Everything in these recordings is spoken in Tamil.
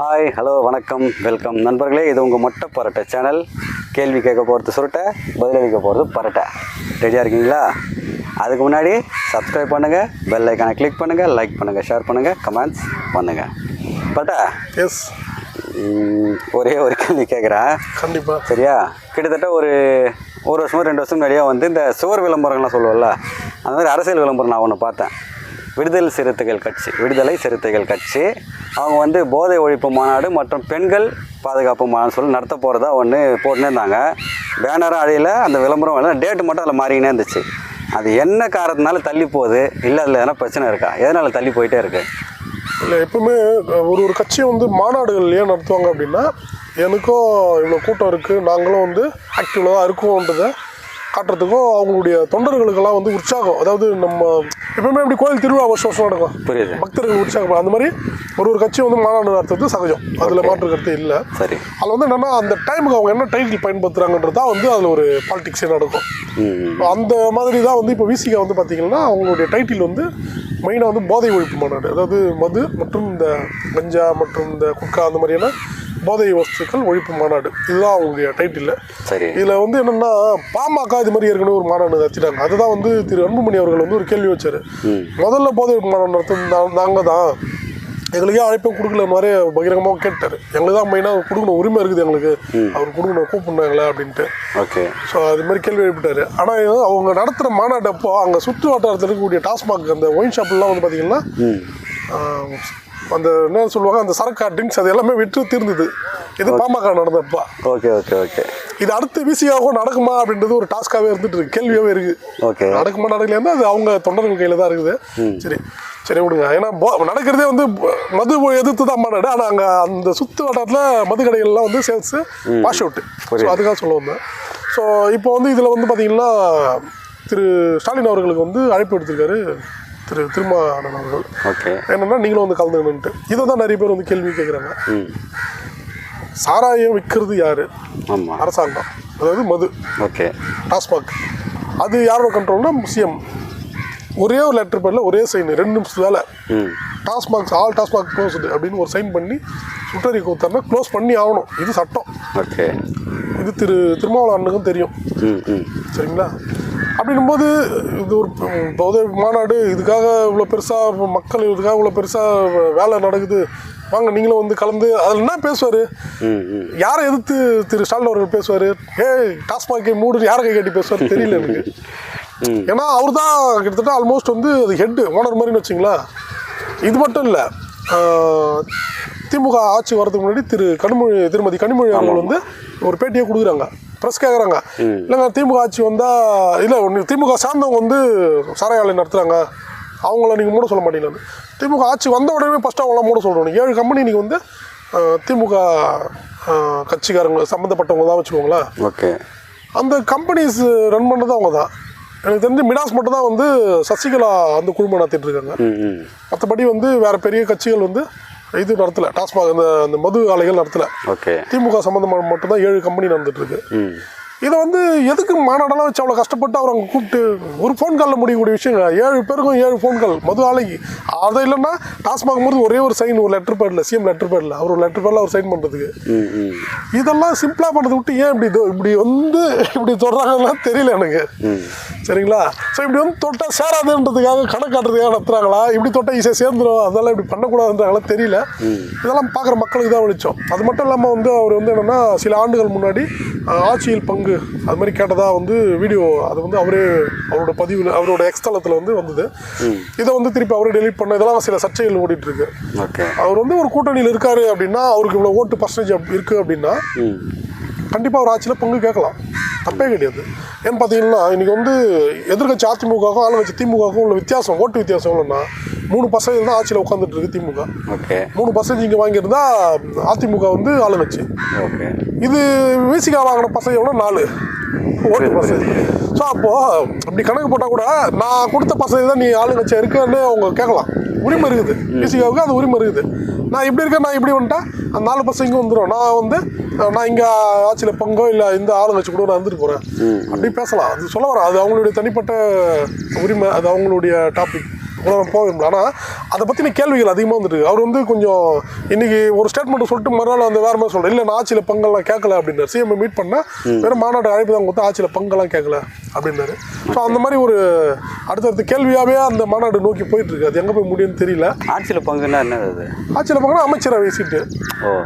ஹாய் ஹலோ வணக்கம் வெல்கம் நண்பர்களே இது உங்கள் மொட்டை பரட்டை சேனல் கேள்வி கேட்க போகிறது சுருட்டை பதிலளிக்க போகிறது பரட்டை. ரெடியாக இருக்கீங்களா? அதுக்கு முன்னாடி சப்ஸ்கிரைப் பண்ணுங்கள் பெல் ஐக்கானை கிளிக் பண்ணுங்கள் லைக் பண்ணுங்கள் ஷேர் பண்ணுங்கள் கமெண்ட்ஸ் பண்ணுங்கள் பரட்டை? எஸ் ஒரே ஒரு கேள்வி கேட்குறேன். கண்டிப்பாக சரியா? கிட்டத்தட்ட ஒரு ஒரு வருஷமோ ரெண்டு வருஷம் முன்னாடியே வந்து இந்த சுவர் விளம்பரங்கள்லாம் சொல்லுவோம்ல அந்த மாதிரி அரசியல் விளம்பரம் நான் ஒன்று பார்த்தேன். விடுதலை சிறுத்தைகள் கட்சி விடுதலை சிறுத்தைகள் கட்சி. அவங்க வந்து போதை ஒழிப்பு மாநாடு மற்றும் பெண்கள் பாதுகாப்பு மாநாடு சொல்லி நடத்த போகிறதா ஒன்று போட்டுனே இருந்தாங்க பேனரும் அழியில் அந்த விளம்பரம் இல்லை டேட்டு மட்டும் அதில் மாறிக்கினே இருந்துச்சு. அது என்ன காரணத்தினால தள்ளி போகுது? இல்லை அதில் எதனா பிரச்சனை இருக்கா? எதனால் தள்ளி போயிட்டே இருக்கு? இல்லை எப்பவுமே ஒரு ஒரு கட்சியும் வந்து மாநாடுகள் ஏன் நடத்துவாங்க அப்படின்னா எனக்கும் இவ்வளோ கூட்டம் இருக்குது நாங்களும் வந்து ஆக்டிவில் தான் இருக்கோன்றதை காட்டுறதுக்கும் அவங்களுடைய தொண்டர்களுக்கெல்லாம் வந்து உற்சாகம். அதாவது நம்ம எப்பவுமே இப்படி கோயில் திருவிழா வருஷம் வருஷம் நடக்கும். புரியுது. பக்தர்கள் உற்சாகம் அந்த மாதிரி ஒரு ஒரு கட்சி வந்து மாநாடு நடத்துறது சகஜம். அதில் மாற்று கருத்து இல்லை. சரி. அதில் வந்து என்னென்னா அந்த டைமுக்கு அவங்க என்ன டைட்டில் பயன்படுத்துகிறாங்கன்றது தான் வந்து அதில் ஒரு பாலிடிக்ஸே நடக்கும். அந்த மாதிரி தான் வந்து இப்போ விசிகா வந்து பார்த்தீங்கன்னா அவங்களுடைய டைட்டில் வந்து மெயினாக வந்து போதை ஒழிப்பு மாநாடு. அதாவது மது மற்றும் இந்த கஞ்சா மற்றும் இந்த குட்கா அந்த மாதிரியான போதை வஸ்துக்கள் ஒழிப்பு மாநாடு. இதுதான் அவங்களுடைய டைட்டில் சரி. இதில் வந்து என்னென்னா பாமக இது மாதிரி ஏற்கனவே ஒரு மாநாடு நடத்திட்டாங்க. அதுதான் வந்து திரு அன்புமணி அவர்கள் வந்து ஒரு கேள்வி வச்சார். முதல்ல போதை ஒழிப்பு மாநாடு நடத்தும் நாங்கள் தான் எங்களுக்கே அழைப்பும் கொடுக்கல மாதிரி பகிரங்கமாக கேட்டார். எங்களுக்கு தான் மெயினாக கொடுக்கணும் உரிமை இருக்குது எங்களுக்கு. அவர் கொடுக்கணும் கூப்பிடுனாங்களே அப்படின்ட்டு. ஓகே. ஸோ அது மாதிரி கேள்வி எழுப்பிட்டாரு. ஆனால் அவங்க நடத்துகிற மாநாடு அப்போ அங்கே சுற்று வட்டாரத்தில் இருக்கக்கூடிய டாஸ்மாக் அந்த ஒயின் ஷாப்லாம் வந்து பார்த்தீங்கன்னா அந்த என்ன சொல்லுவாங்க அந்த சரக்கா ட்ரிங்க்ஸ் அது எல்லாமே விற்று தீர்ந்தது. இது பாமக நடந்தப்பா. Okay okay okay. இது அடுத்து விசியாகவும் நடக்குமா அப்படின்றது ஒரு டாஸ்காகவே இருந்துட்டு இருக்கு கேள்வியாகவே இருக்கு. ஓகே. நடக்குமா நடக்கலையா அது அவங்க தொண்டர்கள் கையில் தான் இருக்குது. சரி சரி விடுங்க. ஏன்னா நடக்கிறதே வந்து மது எதிர்த்து தான் மாநாடு ஆனால் அங்கே அந்த சுற்று வட்டாரத்தில் மது கடைகள்லாம் வந்து சேல்ஸ் வாஷ் அவுட்டு ஸோ அதுக்காக சொல்ல வந்தேன். ஸோ இப்போ வந்து இதில் வந்து பார்த்தீங்கன்னா திரு ஸ்டாலின் அவர்களுக்கு வந்து அழைப்பு எடுத்திருக்காரு திரு திருமாவளவன் அவர்கள் ஓகே. என்னன்னா நீங்களும் வந்து கலந்துக்கணுன்ட்டு இதை தான் நிறைய பேர் வந்து கேள்வி கேட்குறாங்க சாராயம் விற்கிறது யாரு? அரசாங்கம். அதாவது மது. ஓகே. டாஸ்மாக். அது யாரோட கண்ட்ரோல்னா சிஎம். ஒரே ஒரு லெட்டர் பேரில் ஒரே சைன் ரெண்டு நிமிஷம் வேலை. டாஸ்மாக் ஆல் டாஸ்மாக் க்ளோஸ்டு அப்படின்னு ஒரு சைன் பண்ணி சுற்றறி கொடுத்தாருன்னா க்ளோஸ் பண்ணி ஆகணும். இது சட்டம். ஓகே. இது திரு திருமாவளவன் அண்ணனுக்கும் தெரியும் சரிங்களா? அப்படின்னும்போது இது ஒரு போதை மாநாடு இதுக்காக இவ்வளோ பெருசாக மக்கள் இதுக்காக இவ்வளோ பெருசாக வேலை நடக்குது. வாங்க நீங்களும் வந்து கலந்து அதில் என்ன பேசுவார்? யாரை எதிர்த்து திரு ஸ்டாலின் அவர்கள் பேசுவார்? ஏய் டாஸ்மாகை மூடு யாரை கை கட்டி பேசுவார் தெரியல எனக்கு. ஏன்னா அவர் தான் கிட்டத்தட்ட ஆல்மோஸ்ட் வந்து அது ஹெட் ஓனர் மாதிரின்னு வச்சுங்களேன் இது மட்டும் இல்லை திமுக ஆட்சி வரதுக்கு முன்னாடி திரு கனிமொழி திருமதி கனிமொழி அவர்கள் வந்து ஒரு பேட்டியை கொடுக்குறாங்க. ப்ரெஸ் கேட்குறாங்க இல்லைங்க திமுக ஆட்சி வந்தால் இல்லை ஒன்று திமுக சார்ந்தவங்க வந்து சாராய ஆலை நடத்துகிறாங்க அவங்கள நீங்கள் மூட சொல்ல மாட்டீங்களான்னு திமுக ஆட்சி வந்த உடனே ஃபஸ்ட்டு அவங்களாம் மூட சொல்கிறோம் ஏழு கம்பெனி நீங்கள் வந்து திமுக கட்சிக்காரங்க சம்மந்தப்பட்டவங்க தான் வச்சுக்கோங்களேன். ஓகே. அந்த கம்பெனிஸ் ரன் பண்ணது அவங்க தான். எனக்கு தெரிஞ்சு மிடாஸ் மட்டும் தான் வந்து சசிகலா அந்த குழுமம் நடத்திட்டு இருக்காங்க. மற்றபடி வந்து வேற பெரிய கட்சிகள் வந்து இது நடத்தல. டாஸ்மாக் அந்த அந்த மது ஆலைகள் நடத்தல. ஓகே. திமுக சம்மந்தமாக மட்டும்தான் ஏழு கம்பெனி நடந்துட்டு இருக்கு இதை வந்து எதுக்கு மாநாடெல்லாம் வச்சு அவ்வளோ கஷ்டப்பட்டு அவர் அங்கே கூப்பிட்டு ஒரு ஃபோன் காலில் முடியக்கூடிய விஷயங்க ஏழு பேருக்கும் ஏழு ஃபோன் கால் மது ஆலைக்கு. அது இல்லைன்னா டாஸ்மாக் போது ஒரே ஒரு சைன் ஒரு லெட்டர் பேரில் சிஎம் லெட்டர் பேரில் அவர் ஒரு லெட்டர் பேரில் அவர் சைன் பண்ணுறதுக்கு இதெல்லாம் சிம்பிளாக பண்ணதை விட்டு ஏன் இப்படி இப்படி வந்து இப்படி சொல்கிறாங்கன்னா தெரியல எனக்கு. சரிங்களா? ஸோ இப்படி வந்து தொட்டால் சேராதுன்றதுக்காக கணக்கு காட்டுறதுக்காக நடத்துகிறாங்களா இப்படி தொட்டால் ஈஸியாக சேர்ந்துடும் அதெல்லாம் இப்படி பண்ணக்கூடாதுன்றாங்களா தெரியல. இதெல்லாம் பார்க்குற மக்களுக்கு தான் வெளிச்சம். அது மட்டும் இல்லாமல் வந்து அவர் வந்து என்னென்னா சில ஆண்டுகள் முன்னாடி ஆட்சியில் பங்கு அது மாதிரி கேட்டதாக வந்து வீடியோ அது வந்து அவரே அவரோட பதிவில் அவரோட எக்ஸ்தலத்தில் வந்து வந்தது. இதை வந்து திருப்பி அவரே டெலீட் பண்ண இதெல்லாம் சில சர்ச்சைகள் ஓடிட்டு இருக்கு அவர் வந்து ஒரு கூட்டணியில் இருக்காரு அப்படின்னா அவருக்கு இவ்வளோ ஓட்டு பர்சன்டேஜ் இருக்கு அப்படின்னா கண்டிப்பாக ஒரு ஆட்சியில் பங்கு கேட்கலாம். தப்பே கிடையாது. ஏன்னு பார்த்தீங்கன்னா இன்னைக்கு வந்து எதிர்கட்சி அதிமுகவுக்கும் ஆளுங்கட்சி திமுகவுக்கும் உள்ள வித்தியாசம் ஓட்டு வித்தியாசம் எவ்வளோன்னா மூணு பர்சன்டேஜ் தான் ஆட்சியில் உட்காந்துட்டு இருக்கு திமுக. ஓகே. மூணு பர்சன்டேஜ் இங்கே வாங்கியிருந்தா அதிமுக வந்து ஆளுங்கட்சி ஓகே. இது விசிகா வாங்கின பர்சன்டேஜ் எவ்வளோ நாலு. ஓட்டு பர்சன்டேஜ் ஸோ அப்போது அப்படி கணக்கு போட்டால் கூட நான் கொடுத்த பர்சன்டேஜ் தான் நீ ஆளுங்கட்சியாக இருக்குன்னு அவங்க கேட்கலாம். உரிமை இருக்குது விசிகாவுக்கு அது உரிமை இருக்குது நான் இப்படி இருக்கேன் நான் இப்படி வந்துட்டா அந்த நாலு பர்சன்ட் இங்கே வந்துடும் நான் வந்து நான் இங்கே ஆட்சியில் பங்கோ இல்லை இந்த ஆளுங்கட்சி கூட நான் வந்துட்டு போகிறேன் அப்படி பேசலாம். அது சொல்ல வரேன். அது அவங்களுடைய தனிப்பட்ட உரிமை அது அவங்களுடைய டாபிக் போக ஆனால் அதை பற்றின கேள்விகள் அதிகமாக வந்துட்டு அவர் வந்து கொஞ்சம் இன்னைக்கு ஒரு ஸ்டேட்மெண்ட் சொல்லிட்டு மறுநாள் அந்த வேற மாதிரி சொல்கிறேன் இல்லை நான் ஆட்சியில் பங்கெல்லாம் கேட்கல அப்படின்னாரு. சிஎம் மீட் பண்ணேன் வெறும் மாநாட்டு அழைப்பு தான் கொடுத்தா ஆட்சியில் பங்கெல்லாம் கேட்கல அப்படின்னாரு. ஸோ அந்த மாதிரி ஒரு அடுத்தடுத்த கேள்வியாகவே அந்த மாநாடு நோக்கி போயிட்டு இருக்கு. அது எங்கே போய் முடியும்னு தெரியல. ஆட்சியில் பங்குன்னா என்னது அது? ஆட்சியில் பங்குனா அமைச்சரவை சீட்டு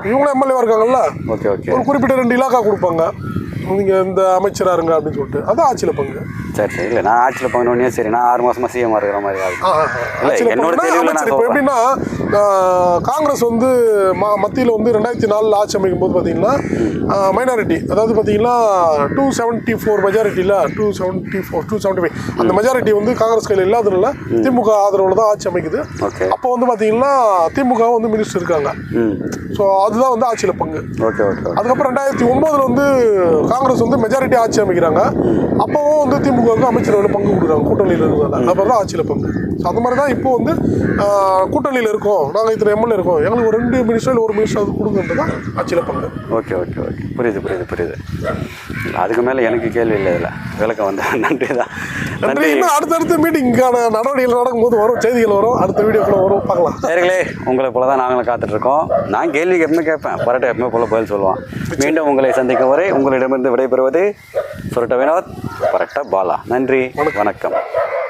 இவங்களும் எம்எல்ஏ இருக்காங்கல்ல? Okay okay. ஒரு குறிப்பிட்ட ரெண்டு இலாக்கா கொடுப்பாங்க. நீங்கள் இந்த அமைச்சராக இருங்க அப்படின்னு சொல்லிட்டு. அதான் ஆட்சியில் பங்கு. சரி சரி. இல்லை நான் ஆட்சியில் பங்குனோடனே சரி நான் ஆறு மாசமா சிஎம் இருக்கிற மாதிரி ஆகுது. என்னோட இப்போ. எப்படின்னா காங்கிரஸ் வந்து ம மத்தியில் வந்து ரெண்டாயிரத்தி நாலில் ஆட்சி அமைக்கும் போது பார்த்தீங்கன்னா மைனாரிட்டி. அதாவது பார்த்தீங்கன்னா two seventy four மெஜாரிட்டியில் two seventy four two seventy five அந்த மெஜாரிட்டி வந்து காங்கிரஸ் கையில் இல்லாததுனால திமுக ஆதரவில் தான் ஆட்சி அமைக்குது. ஓகே. அப்போ வந்து பார்த்தீங்கன்னா திமுக வந்து மினிஸ்டர் இருக்காங்க. ஸோ அதுதான் வந்து ஆட்சியில் பங்கு. ஓகே ஓகே அதுக்கப்புறம் ரெண்டாயிரத்தி ஒன்பதுல வந்து காங்கிரஸ் வந்து மெஜாரிட்டி ஆட்சி அமைக்கிறாங்க. அப்போவும் வந்து திமுகவுக்கு அமைச்சரவையில் பங்கு கொடுக்குறாங்க கூட்டணியில் இருக்கிறதால அப்புறம் தான் ஆட்சியில் பங்கு. ஸோ அந்த மாதிரி தான் இப்போ வந்து கூட்டணியில் இருக்கோம். நாங்கள் இத்தனை எம்எல்ஏ இருக்கோம். எங்களுக்கு ஒரு ரெண்டு மினிஸ்டர் இல்லை ஒரு மினிஸ்டர் அது கொடுக்குறது தான் ஆட்சியில் பங்கு. ஓகே ஓகே ஓகே புரியுது புரியுது புரியுது. அதுக்கு மேலே எனக்கு கேள்வி இல்லை இதில். விளக்கம் வந்து நன்றி தான். நன்றி. இன்னும் அடுத்தடுத்த மீட்டிங்கான நடவடிக்கைகள் நடக்கும்போது வரும் செய்திகள் வரும். அடுத்த வீடியோக்குள்ள வரும். பார்க்கலாம். நேர்களே உங்களை போல தான் நாங்களும் காத்துட்ருக்கோம். நான் கேள்விக்கு எப்பவுமே கேட்பேன். பரட்டை எப்பவுமே போல பதில் சொல்லுவான். மீண்டும் உங்களை சந்திக்கும் வரை உங்களிடமிருந்து விடைபெறுவது சுரட்ட வினோத் பரட்ட பாலா. நன்றி வணக்கம்.